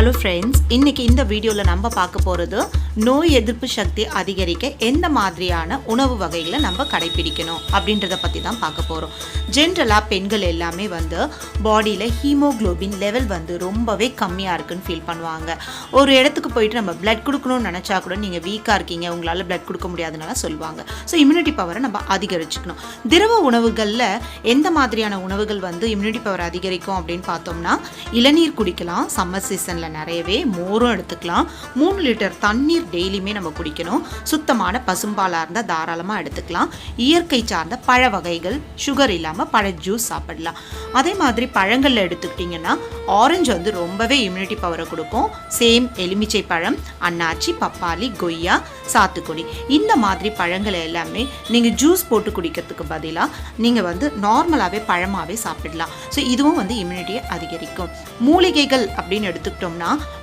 Hello friends இன்றைக்கி இந்த வீடியோவில் நம்ம பார்க்க போகிறது நோய் எதிர்ப்பு சக்தி அதிகரிக்க எந்த மாதிரியான உணவு வகைகளை நம்ம கடைபிடிக்கணும் அப்படின்றத பற்றி தான் பார்க்க போகிறோம் ஜென்ரலாக பெண்கள் எல்லாமே வந்து பாடியில் ஹீமோகுளோபின் லெவல் வந்து ரொம்பவே கம்மியாக இருக்குன்னு ஃபீல் பண்ணுவாங்க. ஒரு இடத்துக்கு போயிட்டு நம்ம பிளட் கொடுக்கணும்னு நினச்சா கூட நீங்கள் வீக்காக இருக்கீங்க உங்களால் பிளட் கொடுக்க முடியாதுனால சொல்லுவாங்க. ஸோ இம்யூனிட்டி பவரை நம்ம அதிகரிச்சுக்கணும். திரவ உணவுகளில் எந்த மாதிரியான உணவுகள் வந்து இம்யூனிட்டி பவர் அதிகரிக்கும் அப்படின்னு பார்த்தோம்னா இளநீர் குடிக்கலாம் சம்மர் சீசனில் நிறையவே மோரும் எடுத்துக்கலாம். மூணு லிட்டர் தண்ணீர் டெய்லியுமே நம்ம குடிக்கணும். சுத்தமான பசும்பாலாக இருந்தால் தாராளமாக எடுத்துக்கலாம். இயற்கை சார்ந்த பழ வகைகள் சுகர் இல்லாமல் பழ ஜூஸ் சாப்பிடலாம். அதே மாதிரி பழங்களில் எடுத்துக்கிட்டிங்கன்னா ஆரஞ்சு வந்து ரொம்பவே இம்யூனிட்டி பவரை கொடுக்கும். சேம் எலுமிச்சை பழம் அன்னாச்சி பப்பாளி கொய்யா சாத்துக்குடி. இந்த மாதிரி பழங்களை எல்லாமே நீங்கள் ஜூஸ் போட்டு குடிக்கிறதுக்கு பதிலாக நீங்கள் வந்து நார்மலாகவே பழமாகவே சாப்பிடலாம். ஸோ இதுவும் வந்து இம்யூனிட்டியை அதிகரிக்கும். மூலிகைகள் அப்படின்னு எடுத்துக்கிட்டோம்னா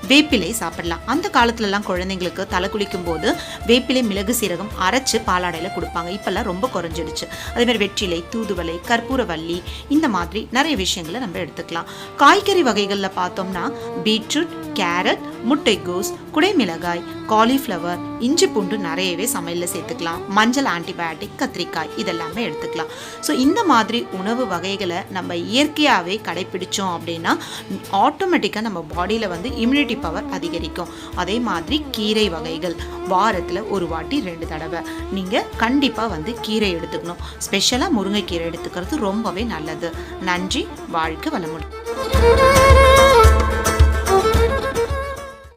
வேப்பிலை சாப்பிடலாம். அந்த காலத்துலலாம் குழந்தைங்களுக்கு தலை குளிக்கும் போது வேப்பிலை மிளகு சீரகம் அரைச்சு பாலாடையில் கொடுப்பாங்க. இப்போல்லாம் ரொம்ப குறைஞ்சிடுச்சு. அதே மாதிரி வெற்றிலை தூதுவளை கற்பூரவல்லி இந்த மாதிரி நிறைய விஷயங்களை நம்ம எடுத்துக்கலாம். காய்கறி வகைகளில் பார்த்தோம்னா பீட்ரூட் கேரட் முட்டைகோஸ் குடைமிளகாய் காலிஃப்ளவர் இஞ்சி பூண்டு நிறையவே சமையலில் சேர்த்துக்கலாம். மஞ்சள் ஆன்டிபயோட்டிக் கத்திரிக்காய் இதெல்லாமே எடுத்துக்கலாம். ஸோ இந்த மாதிரி உணவு வகைகளை நம்ம இயற்கையாகவே கடைப்பிடிச்சோம் அப்படின்னா ஆட்டோமேட்டிக்காக நம்ம பாடியில் வந்து இம்யூனிட்டி பவர் அதிகரிக்கும். அதே மாதிரி கீரை வகைகள் வாரத்தில் ஒரு வாட்டி ரெண்டு தடவை. நீங்கள் கண்டிப்பாக வந்து கீரை எடுத்துக்கணும். ஸ்பெஷலாக முருங்கைக்கீரை எடுத்துக்கிறது ரொம்பவே நல்லது. நன்றி வாழ்க்கை வளமுடன்.